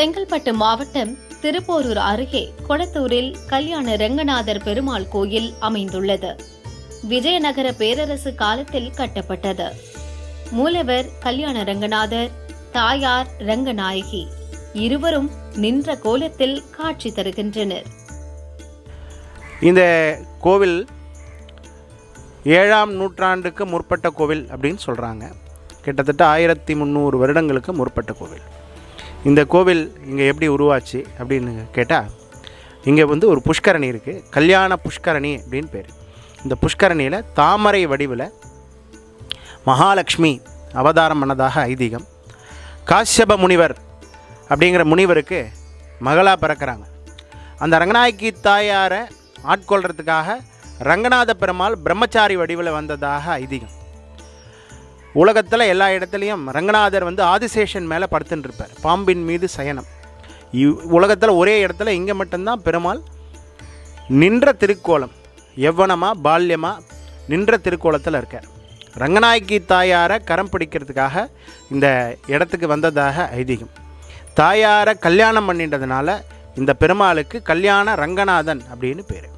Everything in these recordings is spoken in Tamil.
செங்கல்பட்டு மாவட்டம் திருப்போரூர் அருகே கொளத்தூரில் கல்யாண ரங்கநாதர் பெருமாள் கோயில் அமைந்துள்ளது. விஜயநகர பேரரசு காலத்தில் கட்டப்பட்டது. மூலவர் கல்யாண ரங்கநாதர் தாயார் ரங்கநாயகி இருவரும் நின்ற கோலத்தில் காட்சி தருகின்றனர். இந்த கோவில் ஏழாம் நூற்றாண்டுக்கு முற்பட்ட கோவில் அப்படின்னு சொல்கிறாங்க கிட்டத்தட்ட ஆயிரத்தி முந்நூறு வருடங்களுக்கு முற்பட்ட கோவில். இந்த கோவில் இங்கே எப்படி உருவாச்சு அப்படின்னு கேட்டால் இங்கே வந்து ஒரு புஷ்கரணி இருக்குது கல்யாண புஷ்கரணி அப்படின்னு பேர். இந்த புஷ்கரணியில் தாமரை வடிவில் மகாலட்சுமி அவதாரம் பண்ணதாக ஐதீகம். காஷ்யப முனிவர் அப்படிங்கிற முனிவருக்கு மகளாக பிறக்கிறாங்க. அந்த ரங்கநாயகி தாயாரை ஆட்கொள்கிறதுக்காக ரங்கநாத பெருமாள் பிரம்மச்சாரி வடிவில் வந்ததாக ஐதீகம். உலகத்தில் எல்லா இடத்துலையும் ரங்கநாதர் வந்து ஆதிசேஷன் மேலே படுத்துட்டு இருப்பார் பாம்பின் மீது சயனம். இவ் உலகத்தில் ஒரே இடத்துல இங்கே மட்டும்தான் பெருமாள் நின்ற திருக்கோலம். எவ்வனமாக பால்யமாக நின்ற திருக்கோலத்தில் இருக்கார். ரங்கநாயகி தாயாரை கரம் பிடிக்கிறதுக்காக இந்த இடத்துக்கு வந்ததாக ஐதீகம். தாயாரை கல்யாணம் பண்ணிட்டதுனால இந்த பெருமாளுக்கு கல்யாண ரங்கநாதன் அப்படின்னு பேர்.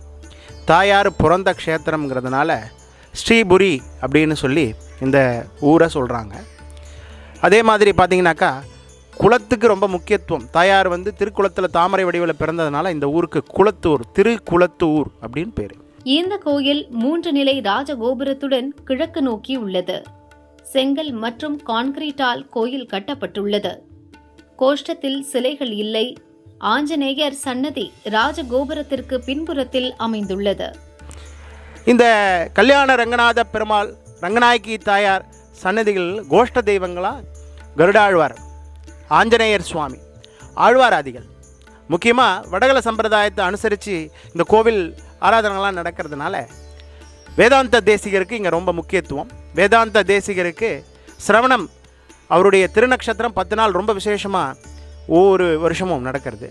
தாயார் பிறந்த க்ஷேத்திரங்கிறதுனால ஸ்ரீபுரி அப்படின்னு சொல்லி இந்த ஊரை சொல்கிறாங்க அதே மாதிரி பார்த்தீங்கன்னாக்கா குளத்துக்கு ரொம்ப முக்கியத்துவம். தாயார் வந்து திருக்குளத்தில் தாமரை வடிவில் பிறந்ததுனால இந்த ஊருக்கு குளத்தூர் திருக்குளத்தூர் அப்படின்னு பேர். இந்த கோயில் மூன்று நிலை ராஜகோபுரத்துடன் கிழக்கு நோக்கி உள்ளது. செங்கல் மற்றும் கான்கிரீட்டால் கோயில் கட்டப்பட்டுள்ளது. கோஷ்டத்தில் சிலைகள் இல்லை. ஆஞ்சநேயர் சன்னதி ராஜகோபுரத்திற்கு பின்புறத்தில் அமைந்துள்ளது. இந்த கல்யாண ரங்கநாத பெருமாள் ரங்கநாயகி தாயார் சன்னதிகள் கோஷ்ட தெய்வங்களாக கருடாழ்வார் ஆஞ்சநேயர் சுவாமி ஆழ்வாராதிகள். முக்கியமாக வடகல சம்பிரதாயத்தை அனுசரித்து இந்த கோவில் ஆராதனைலாம் நடக்கிறதுனால வேதாந்த தேசிகருக்கு இங்கே ரொம்ப முக்கியத்துவம். வேதாந்த தேசிகருக்கு சிரவணம் அவருடைய திருநக்ஷத்திரம் பத்து நாள் ரொம்ப விசேஷமாக ஒவ்வொரு வருஷமும் நடக்கிறது.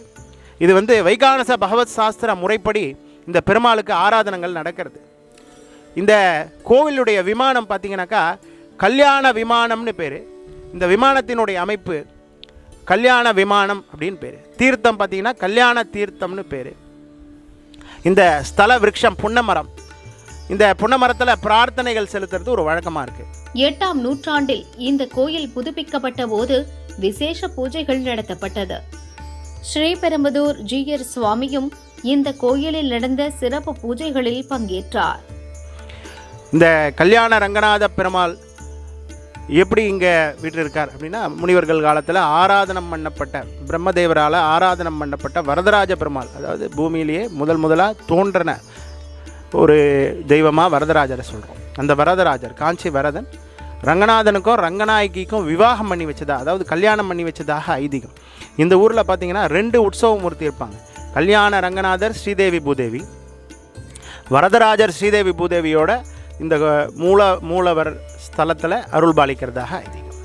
இது வந்து வைகானச பகவத் சாஸ்திர முறைப்படி இந்த பெருமாளுக்கு ஆராதனங்கள் நடக்கிறது. இந்த கோவிலுடைய விமானம் பார்த்தீங்கன்னாக்கா கல்யாண விமானம்னு பேர். இந்த விமானத்தினுடைய அமைப்பு கல்யாண விமானம் அப்படின்னு பேர். தீர்த்தம் பார்த்தீங்கன்னா கல்யாண தீர்த்தம்னு பேர். இந்த ஸ்தல விருட்சம் புன்னமரம். இந்த புன்னமரத்தில் பிரார்த்தனைகள் செலுத்துறது ஒரு வழக்கமாக இருக்கு. எட்டாம் நூற்றாண்டில் இந்த கோயில் புதுப்பிக்கப்பட்ட போது விசேஷ பூஜைகள் நடத்தப்பட்டது. ஸ்ரீபெரும்புதூர் ஜீயர் சுவாமியும் இந்த கோயிலில் நடந்த சிறப்பு பூஜைகளில் பங்கேற்றார். இந்த கல்யாண ரங்கநாத பெருமாள் எப்படி இங்கே வீட்டில் இருக்கார் அப்படின்னா முனிவர்கள் காலத்தில் ஆராதனம் பண்ணப்பட்ட பிரம்மதேவரால் ஆராதனம் பண்ணப்பட்ட வரதராஜ பெருமாள். அதாவது பூமியிலேயே முதல் முதலாக தோன்றின ஒரு தெய்வமாக வரதராஜரை சொல்கிறோம் அந்த வரதராஜர் காஞ்சி வரதன் ரங்கநாதனுக்கும் ரங்கநாயகிக்கும் விவாகம் பண்ணி வச்சதா அதாவது கல்யாணம் பண்ணி வச்சதாக ஐதீகம். இந்த ஊரில் பார்த்தீங்கன்னா ரெண்டு உற்சவ மூர்த்தி இருப்பாங்க. கல்யாண ரங்கநாதர் ஸ்ரீதேவி பூதேவி. வரதராஜர் ஸ்ரீதேவி பூதேவியோட இந்த மூல மூலவர் ஸ்தலத்தில் அருள் பாலிக்கிறதாக ஐதீகம்.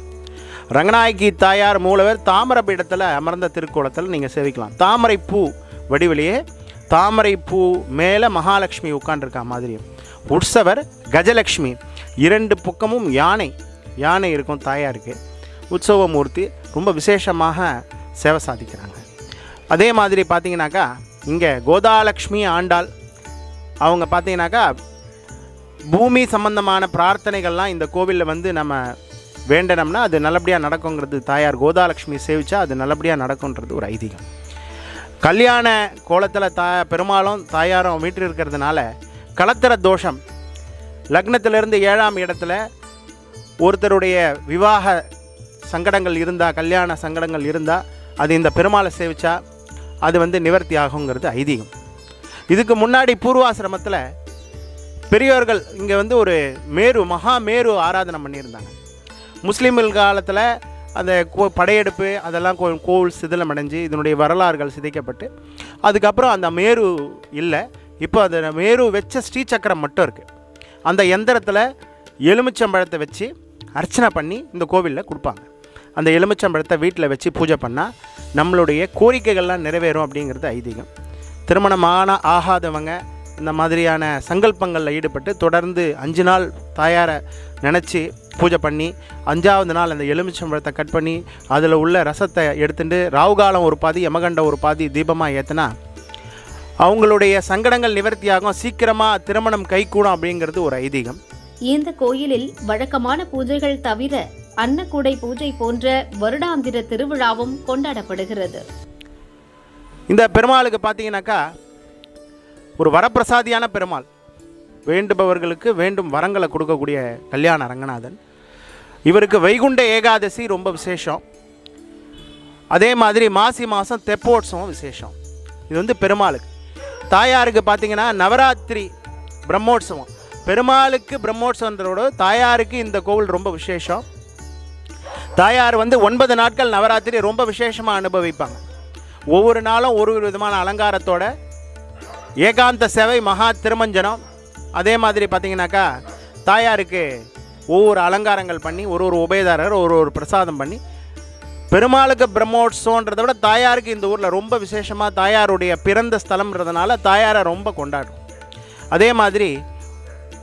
ரங்கநாயகி தாயார் மூலவர் தாமரை பீடத்தில் அமர்ந்த திருக்கோலத்தில் நீங்கள் சேவிக்கலாம். தாமரை பூ வடிவிலேயே தாமரை பூ மேலே மகாலட்சுமி உட்காண்டிருக்கா மாதிரியும். உற்சவர் கஜலக்ஷ்மி இரண்டு பக்கமும் யானை யானை இருக்கும் தாயாருக்கு. உற்சவமூர்த்தி ரொம்ப விசேஷமாக சேவை சாதிக்கிறாங்க. அதே மாதிரி பார்த்தீங்கன்னாக்கா இங்கே கோதாலக்ஷ்மி ஆண்டாள். அவங்க பார்த்தீங்கன்னாக்கா பூமி சம்பந்தமான பிரார்த்தனைகள்லாம் இந்த கோவிலில் வந்து நம்ம வேண்டனம்னா அது நல்லபடியாக நடக்குங்கிறது தாயார் கோதாலட்சுமி சேவிச்சா அது நல்லபடியாக நடக்குன்றது ஒரு ஐதீகம். கல்யாண கோலத்தில் தா பெருமாளும் தாயாரும் வீட்டில் இருக்கிறதுனால கலத்திர தோஷம். லக்னத்திலிருந்து ஏழாம் இடத்துல ஒருத்தருடைய விவாக சங்கடங்கள் இருந்தால் கல்யாண சங்கடங்கள் இருந்தால் அது இந்த பெருமாளை சேவிச்சா அது வந்து நிவர்த்தி ஆகுங்கிறது ஐதீகம். இதுக்கு முன்னாடி பூர்வாசிரமத்தில் பெரியோர்கள் இங்கே வந்து ஒரு மேரு மகா மேரு ஆராதனை பண்ணியிருந்தாங்க. முஸ்லீம்கள் காலத்தில் அந்த கோ படையெடுப்பு அதெல்லாம் கோ கோவில் சிதிலம் அடைஞ்சு இதனுடைய வரலாறுகள் சிதைக்கப்பட்டு அதுக்கப்புறம் அந்த மேரு இல்லை இப்போ அந்த மேரு வச்ச ஸ்ரீசக்கரம் மட்டும் இருக்குது அந்த எந்திரத்தில் எலுமிச்சம்பழத்தை வச்சு அர்ச்சனை பண்ணி இந்த கோவிலில் கொடுப்பாங்க. அந்த எலுமிச்சம்பழத்தை வீட்டில் வச்சு பூஜை பண்ணால் நம்மளுடைய கோரிக்கைகள்லாம் நிறைவேறும் அப்படிங்கிறது ஐதீகம். திருமணமான ஆகாதவங்க இந்த மாதிரியான சங்கல்பங்களில் ஈடுபட்டு தொடர்ந்து அஞ்சு நாள் தாயாரை நினச்சி பூஜை பண்ணி அஞ்சாவது நாள் அந்த எலுமிச்சம்பழத்தை கட் பண்ணி அதில் உள்ள ரசத்தை எடுத்துட்டு ராவுகாலம் ஒரு பாதி யமகண்டம் ஒரு பாதி தீபமாக ஏற்றினா அவங்களுடைய சங்கடங்கள் நிவர்த்தியாகும். சீக்கிரமாக திருமணம் கைகூடும் அப்படிங்கிறது ஒரு ஐதீகம். இந்த கோயிலில் வழக்கமான பூஜைகள் தவிர அன்னக்கூடை பூஜை போன்ற வருடாந்திர திருவிழாவும் கொண்டாடப்படுகிறது. இந்த பெருமாளுக்கு பார்த்தீங்கன்னாக்கா ஒரு வரப்பிரசாதியான பெருமாள். வேண்டுபவர்களுக்கு வேண்டும் வரங்களை கொடுக்கக்கூடிய கல்யாண ரங்கநாதன். இவருக்கு வைகுண்ட ஏகாதசி ரொம்ப விசேஷம். அதே மாதிரி மாசி மாதம் தெப்போட்சவம் விசேஷம். இது வந்து பெருமாளுக்கு. தாயாருக்கு பார்த்தீங்கன்னா நவராத்திரி பிரம்மோற்சவம். பெருமாளுக்கு பிரம்மோற்சவன்றோட தாயாருக்கு இந்த கோவில் ரொம்ப விசேஷம். தாயார் வந்து ஒன்பது நாட்கள் நவராத்திரி ரொம்ப விசேஷமாக அனுபவிப்பாங்க. ஒவ்வொரு நாளும் ஒரு ஒரு விதமான அலங்காரத்தோட ஏகாந்த சேவை மகா திருமஞ்சனம். அதே மாதிரி பார்த்தீங்கன்னாக்கா தாயாருக்கு ஒவ்வொரு அலங்காரங்கள் பண்ணி ஒரு ஒரு உபயதாரர் ஒரு ஒரு பிரசாதம் பண்ணி பெருமாளுக்கு பிரம்மோற்சவன்றதை விட தாயாருக்கு இந்த ஊரில் ரொம்ப விசேஷமாக தாயாருடைய பிறந்த ஸ்தலம்ன்றதுனால தாயாரை ரொம்ப கொண்டாடும் அதே மாதிரி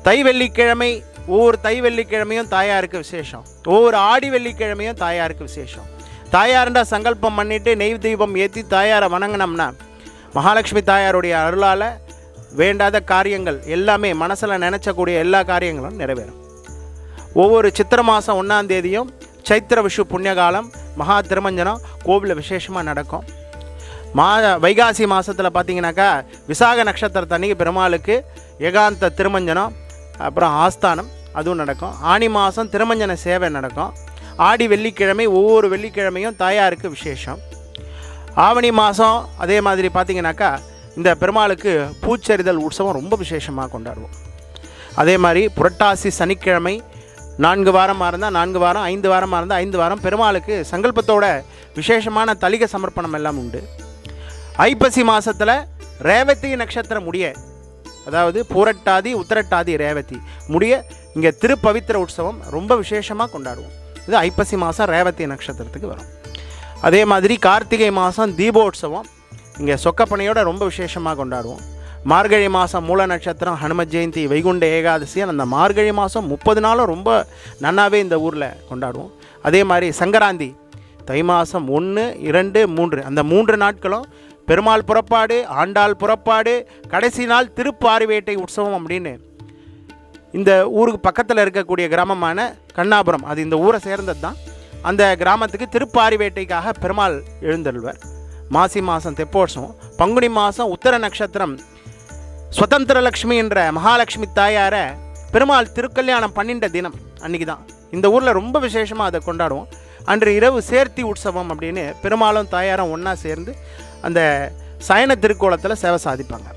தை வெள்ளிக்கிழமை ஒவ்வொரு தை வெள்ளிக்கிழமையும் தாயாருக்கு விசேஷம். ஒவ்வொரு ஆடி வெள்ளிக்கிழமையும் தாயாருக்கு விசேஷம். தாயார்ன்ற சங்கல்பம் பண்ணிவிட்டு நெய் தீபம் ஏற்றி தாயாரை வணங்கினோம்னா மகாலட்சுமி தாயாருடைய அருளால் வேண்டாத காரியங்கள் எல்லாமே மனசில் நினச்சக்கூடிய எல்லா காரியங்களும் நிறைவேறும். ஒவ்வொரு சித்திர மாதம் ஒன்றாம் தேதியும் சைத்திர விஷு புண்ணியகாலம் மகா திருமஞ்சனம் கோவிலில் விசேஷமாக நடக்கும். மா வைகாசி மாதத்தில் பார்த்தீங்கன்னாக்கா விசாக நட்சத்திரத்தன்னைக்கு பெருமாளுக்கு ஏகாந்த திருமஞ்சனம் அப்புறம் ஆஸ்தானம் அதுவும் நடக்கும். ஆனி மாதம் திருமஞ்சன சேவை நடக்கும். ஆடி வெள்ளிக்கிழமை ஒவ்வொரு வெள்ளிக்கிழமையும் தாயாருக்கு விசேஷம். ஆவணி மாதம் அதே மாதிரி பார்த்தீங்கன்னாக்கா இந்த பெருமாளுக்கு பூச்செறிதல் உற்சவம் ரொம்ப விசேஷமாக கொண்டாடுவோம். அதே மாதிரி புரட்டாசி சனிக்கிழமை நான்கு வாரமாக இருந்தால் நான்கு வாரம் ஐந்து வாரமாக இருந்தால் ஐந்து வாரம் பெருமாளுக்கு சங்கல்பத்தோட விசேஷமான தலிக சமர்ப்பணம் எல்லாம் உண்டு. ஐப்பசி மாதத்தில் ரேவதி நட்சத்திரம் முடிய அதாவது பூரட்டாதி உத்திரட்டாதி ரேவதி முடிய இங்கே திருப்பவித்திர உற்சவம் ரொம்ப விசேஷமாக கொண்டாடுவோம். இது ஐப்பசி மாதம் ரேவதி நட்சத்திரத்துக்கு வரும். அதே மாதிரி கார்த்திகை மாதம் தீபோற்சவம் இங்கே சொக்கப்பனையோட ரொம்ப விசேஷமாக கொண்டாடுவோம். மார்கழி மாதம் மூல நட்சத்திரம் ஹனும ஜெயந்தி வைகுண்ட ஏகாதசி அந்த மார்கழி மாதம் முப்பது நாளும் ரொம்ப நன்னாவே இந்த ஊரில் கொண்டாடுவோம். அதே மாதிரி சங்கராந்தி தை மாதம் ஒன்று இரண்டு மூன்று. அந்த மூன்று நாட்களும் பெருமாள் புறப்பாடு ஆண்டாள் புறப்பாடு கடைசி நாள் திருப்பாரிவேட்டை உற்சவம் அப்படின்னு இந்த ஊருக்கு பக்கத்தில் இருக்கக்கூடிய கிராமமான கண்ணாபுரம். அது இந்த ஊரை சேர்ந்தது தான் அந்த கிராமத்துக்கு திருப்பாரிவேட்டைக்காக பெருமாள் எழுந்தருள்வர். மாசி மாதம் தெப்போசம் பங்குனி மாதம் உத்தர நட்சத்திரம் சுதந்திர லக்ஷ்மி என்ற மகாலட்சுமி தாயாரை பெருமாள் திருக்கல்யாணம் பண்ணிட்ட தினம் அன்றைக்கி தான் இந்த ஊரில் ரொம்ப விசேஷமாக அதை கொண்டாடுவோம். அன்று இரவு சேர்த்தி உற்சவம் அப்படின்னு பெருமாளும் தாயாரும் ஒன்றா சேர்ந்து அந்த சயன திருக்கோலத்தில் சேவை சாதிப்பாங்க.